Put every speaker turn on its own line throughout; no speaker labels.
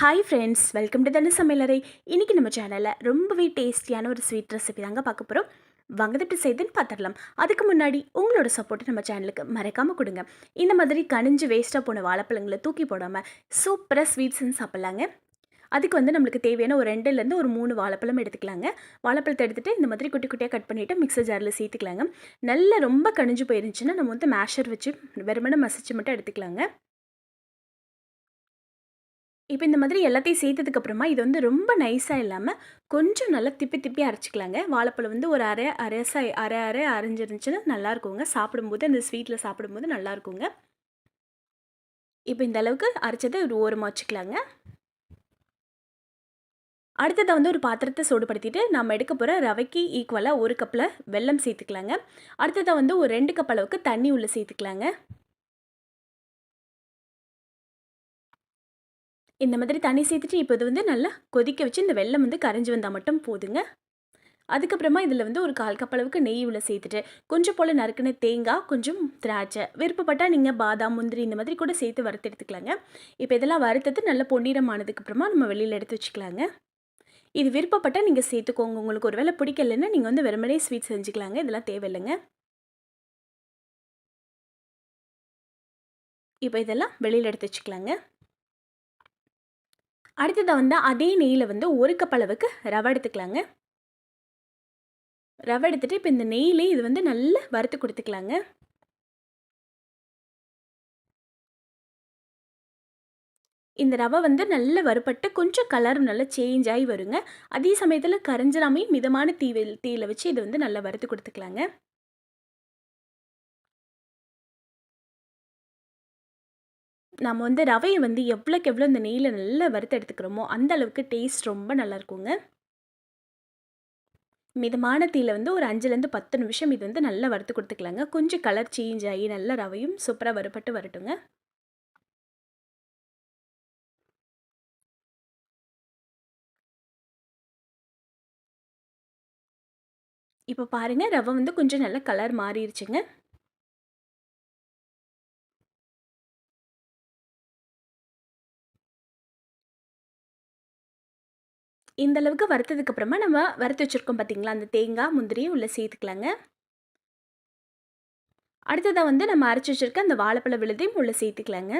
Hi friends welcome to தனு சமையலறை இன்றைக்கி நம்ம சேனலில் ரொம்பவே டேஸ்டியான ஒரு ஸ்வீட் ரெசிபி தாங்க பார்க்க போகிறோம் வங்கதட்டு செய்துன்னு பார்த்துடலாம். அதுக்கு முன்னாடி உங்களோட சப்போர்ட்டை நம்ம சேனலுக்கு மறக்காமல் கொடுங்க. இந்த மாதிரி கனிஞ்சு வேஸ்ட்டாக போன வாழைப்பழங்களை தூக்கி போடாமல் சூப்பராக ஸ்வீட்ஸ்ன்னு சாப்பிட்லாங்க. அதுக்கு வந்து நம்மளுக்கு தேவையான ஒரு ரெண்டுலேருந்து ஒரு மூணு வாழைப்பழம் எடுத்துக்கலாங்க. வாழைப்பழத்தை எடுத்துகிட்டு இந்த மாதிரி குட்டி குட்டியாக கட் பண்ணிவிட்டு மிக்சர் ஜாரில் சேர்த்துக்கலாங்க. நல்லா ரொம்ப கனிஞ்சு போயிருந்துச்சுன்னா நம்ம வந்து மேஷர் வச்சு வெறுமனை மசிச்சு மட்டும் எடுத்துக்கலாங்க. இப்போ இந்த மாதிரி எல்லாத்தையும் சேர்த்ததுக்கப்புறமா இது வந்து ரொம்ப நைஸாக இல்லாமல் கொஞ்சம் நல்லா திப்பி திப்பி அரைச்சிக்கலாங்க. வாழைப்பழம் வந்து ஒரு அரை அரைசாய் அரை அரை அரைஞ்சிருந்துச்சுன்னா நல்லாயிருக்குங்க சாப்பிடும்போது அந்த ஸ்வீட்டில் சாப்பிடும்போது நல்லாயிருக்குங்க இப்போ இந்த அளவுக்கு அரைச்சதை ஒரு ஓரமாக வச்சுக்கலாங்க. அடுத்ததை வந்து ஒரு பாத்திரத்தை சூடுபடுத்திட்டு நம்ம எடுக்க போகிற ரவைக்கு ஈக்குவலாக ஒரு கப்பில் வெல்லம் சேர்த்துக்கலாங்க. அடுத்ததை வந்து ஒரு ரெண்டு கப் அளவுக்கு தண்ணி உள்ளே சேர்த்துக்கலாங்க. இந்த மாதிரி தண்ணி சேர்த்துட்டு இப்போ இது வந்து நல்லா கொதிக்க வச்சு இந்த வெள்ளம் வந்து கரைஞ்சி வந்தால் மட்டும் போதுங்க. அதுக்கப்புறமா இதில் வந்து ஒரு கால் கப் அளவுக்கு நெய் உள்ள சேர்த்துட்டு கொஞ்சம் போல் நறுக்குன தேங்காய் கொஞ்சம் திராட்சை விருப்பப்பட்டால் நீங்கள் பாதாம் முந்திரி இந்த மாதிரி கூட சேர்த்து வறுத்து எடுத்துக்கலாங்க. இப்போ இதெல்லாம் வறுத்தது நல்ல பொன்னிறமானதுக்கப்புறமா நம்ம வெளியில் எடுத்து வச்சுக்கலாங்க. இது விருப்பப்பட்டால் நீங்கள் சேர்த்துக்கோங்க. உங்களுக்கு ஒரு வேளை பிடிக்கலன்னா நீங்கள் வந்து வெறுமனே ஸ்வீட் செஞ்சுக்கலாங்க. இதெல்லாம் தேவையில்லைங்க. இப்போ இதெல்லாம் வெளியில் எடுத்து வச்சுக்கலாங்க. அடுத்ததாக வந்து அதே நெய்யில் வந்து ஒரு கப் அளவுக்கு ரவை எடுத்துக்கலாங்க. ரவை எடுத்துகிட்டு இப்போ இந்த நெய்யிலே இது வந்து நல்லா வறுத்து கொடுத்துக்கலாங்க. இந்த ரவை வந்து நல்ல வறுபட்டு கொஞ்சம் கலர் நல்லா சேஞ்ச் ஆகி வருங்க. அதே சமயத்தில் கரைஞ்சிடாமே மிதமான தீவில் தீயில் வச்சு இது வந்து நல்லா வறுத்து கொடுத்துக்கலாங்க. நம்ம வந்து ரவையை வந்து எவ்வளோக்கு எவ்வளோ இந்த நெய்யில் நல்லா வறுத்து எடுத்துக்கிறோமோ அந்த அளவுக்கு டேஸ்ட் ரொம்ப நல்லாயிருக்குங்க மிதமான தீயில் வந்து ஒரு அஞ்சுலேருந்து பத்து நிமிஷம் இது வந்து நல்லா வறுத்து கொடுத்துக்கலாங்க. கொஞ்சம் கலர் சேஞ்ச் ஆகி நல்ல ரவையும் சூப்பராக வறுப்பட்டு வரட்டுங்க. இப்போ பாருங்கள் ரவை வந்து கொஞ்சம் நல்லா கலர் மாறிடுச்சுங்க. இந்த அளவுக்கு வறுத்ததுக்கப்புறமா நம்ம வறுத்து வச்சுருக்கோம் பார்த்திங்களா அந்த தேங்காய் முந்திரியும் உள்ளே சேர்த்துக்கலாங்க. அடுத்ததாக வந்து நம்ம அரைச்சி வச்சுருக்க அந்த வாழைப்பழ விழுதையும் உள்ளே சேர்த்துக்கலாங்க.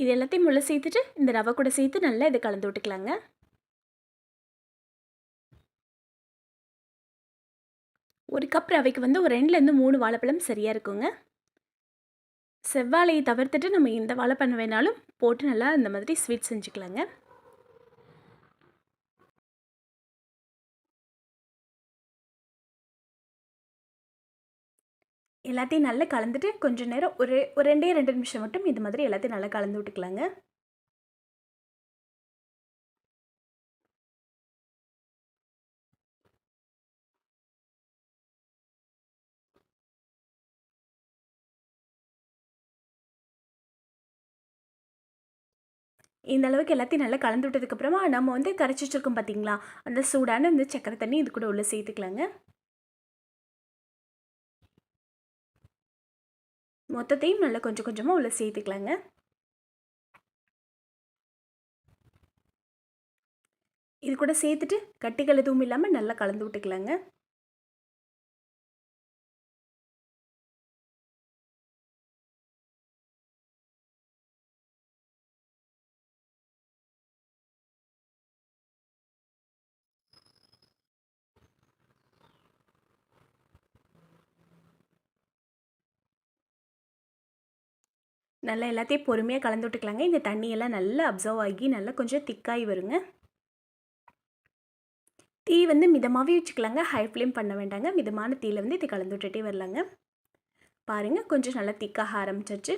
இது எல்லாத்தையும் உள்ளே சேர்த்துட்டு இந்த ரவை கூட சேர்த்து நல்லா இதை கலந்து விட்டுக்கலாங்க. ஒரு கப் ரவைக்கு வந்து ஒரு ரெண்டுலேருந்து மூணு வாழைப்பழம் சரியாக இருக்குங்க. செவ்வாழையை தவிர்த்துட்டு நம்ம இந்த பண்ண வேணாலும் போட்டு நல்லா இந்த மாதிரி ஸ்வீட் செஞ்சுக்கலாங்க. எல்லாத்தையும் நல்லா கலந்துட்டு கொஞ்சம் நேரம் ஒரு ஒரு ரெண்டே ரெண்டு நிமிஷம் மட்டும் இது மாதிரி எல்லாத்தையும் நல்லா கலந்து விட்டுக்கலாங்க. இந்த அளவுக்கு எல்லாத்தையும் நல்லா கலந்து விட்டதுக்கப்புறமா நம்ம வந்து கரைச்சி வச்சுருக்கோம் பார்த்தீங்களா அந்த சூடான இந்த சக்கரை தண்ணி இது கூட உள்ளே சேர்த்துக்கலாங்க. மொத்தத்தையும் நல்லா கொஞ்சம் கொஞ்சமாக உள்ளே சேர்த்துக்கலாங்க. இது கூட சேர்த்துட்டு கட்டிகள் எதுவும் இல்லாமல் நல்லா கலந்து விட்டுக்கலாங்க. நல்லா எல்லாத்தையும் பொறுமையாக கலந்து விட்டுக்கலாங்க. இந்த தண்ணியெல்லாம் நல்லா அப்சர்வ் ஆகி நல்லா கொஞ்சம் திக்காகி வருங்க. தீ வந்து மிதமாகவே வச்சுக்கலாங்க. ஹை ஃப்ளேம் பண்ண வேண்டாங்க. மிதமான தீயில் வந்து இதை கலந்து விட்டுட்டே வரலாங்க. பாருங்கள் கொஞ்சம் நல்லா திக்காக ஆரம்பிச்சிருச்சு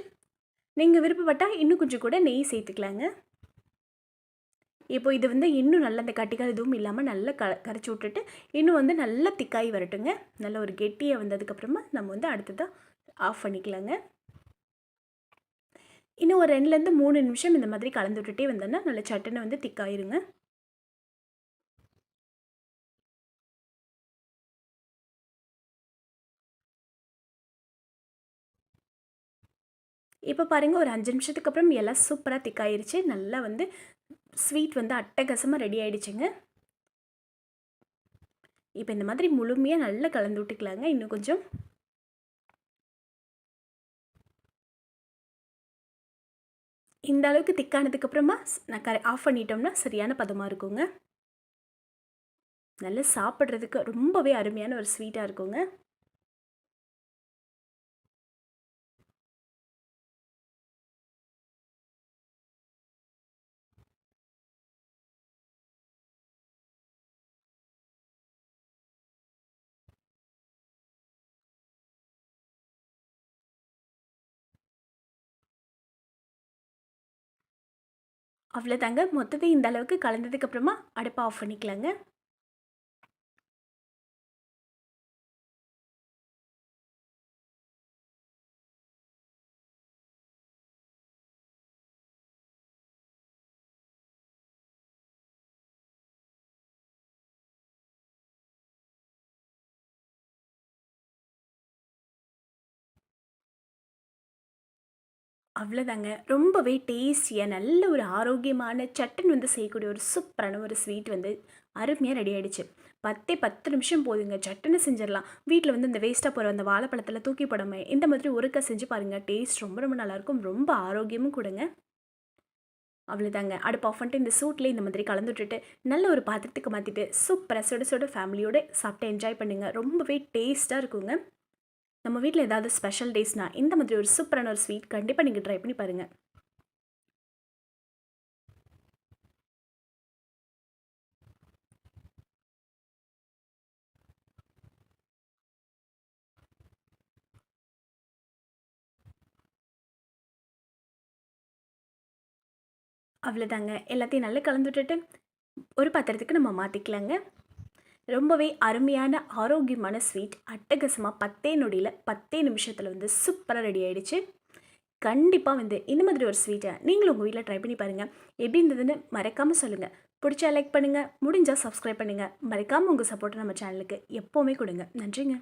நீங்கள் விருப்பப்பட்டால் இன்னும் கொஞ்சம் கூட நெய் சேர்த்துக்கலாங்க. இப்போ இது வந்து இன்னும் நல்ல அந்த கட்டிகள் எதுவும் இல்லாமல் நல்லா க கரைச்சி விட்டுட்டு இன்னும் வந்து நல்லா திக்காகி வரட்டுங்க. நல்ல ஒரு கெட்டியாக வந்ததுக்கப்புறமா நம்ம வந்து அடுத்ததாக ஆஃப் பண்ணிக்கலாங்க. இன்னும் ஒரு ரெண்டுலேருந்து மூணு நிமிஷம் இந்த மாதிரி கலந்து விட்டுட்டே வந்தோன்னா நல்ல சட்டுன்னு வந்து திக்காயிருங்க இப்போ பாருங்கள் ஒரு அஞ்சு நிமிஷத்துக்கு அப்புறம் எல்லாம் சூப்பராக திக்காயிருச்சு நல்லா வந்து ஸ்வீட் வந்து அட்டகாசமாக ரெடி ஆகிடுச்சுங்க இப்போ இந்த மாதிரி முழுமையாக நல்லா கலந்து விட்டுக்கலாங்க. இன்னும் கொஞ்சம் இந்த அளவுக்கு திக்கானதுக்கு அப்புறமா நான் கரை ஆஃப் பண்ணிட்டோம்னா சரியான பதமாக இருக்குங்க. நல்லா சாப்பிட்றதுக்கு ரொம்பவே அருமையான ஒரு ஸ்வீட்டாக இருக்குங்க. அவ்வளோதாங்க மொத்தத்தை இந்த அளவுக்கு கலந்ததுக்கு அப்புறமா அடுப்பை ஆஃப் பண்ணிக்கலாங்க. அவ்வளோதாங்க ரொம்பவே டேஸ்டியாக நல்ல ஒரு ஆரோக்கியமான சட்டன் வந்து செய்யக்கூடிய ஒரு சூப்பரான ஒரு ஸ்வீட் வந்து அருமையாக ரெடி ஆகிடுச்சு பத்தே பத்து நிமிஷம் போதுங்க. சட்டுன்னு செஞ்சிடலாம். வீட்டில் வந்து இந்த வேஸ்ட்டாக போகிற அந்த வாழைப்பழத்தில் தூக்கி போடாமல் இந்த மாதிரி ஒருக்க செஞ்சு பாருங்கள் டேஸ்ட் ரொம்ப ரொம்ப நல்லாயிருக்கும். ரொம்ப ஆரோக்கியமும் கொடுங்க. அவ்வளோதாங்க அடுப்பு ஆஃப் பண்ணிட்டு இந்த சூட்டில் இந்த மாதிரி கலந்து விட்டுட்டு நல்ல ஒரு பாத்திரத்துக்கு மாற்றிட்டு சூப்பராக சுட சுட ஃபேமிலியோடு சாப்பிட்டு என்ஜாய் பண்ணுங்கள் ரொம்பவே டேஸ்ட்டாக இருக்குங்க. நம்ம வீட்டில் ஏதாவது ஸ்பெஷல் டேஸ்னால் இந்த மாதிரி ஒரு சூப்பரான ஒரு ஸ்வீட் கண்டிப்பாக நீங்கள் ட்ரை பண்ணி பாருங்கள் அவ்வளோதாங்க எல்லாத்தையும் நல்லா கலந்து விட்டுட்டு ஒரு பாத்திரத்துக்கு நம்ம மாற்றிக்கலாங்க ரொம்பவே அருமையான ஆரோக்கியமான ஸ்வீட் அட்டகசமாக பத்தே நொடியில் பத்தே நிமிஷத்தில் வந்து சூப்பராக ரெடி ஆகிடுச்சு கண்டிப்பாக வந்து இந்த மாதிரி ஒரு ஸ்வீட்டை நீங்களும் உங்கள் வீட்டில் ட்ரை பண்ணி பாருங்கள் எப்படி இருந்ததுன்னு மறக்காமல் சொல்லுங்கள் பிடிச்சா லைக் பண்ணுங்கள் முடிஞ்சால் சப்ஸ்கிரைப் பண்ணுங்கள் மறக்காமல் உங்கள் சப்போர்ட்டை நம்ம சேனலுக்கு எப்போவுமே கொடுங்க. நன்றிங்க.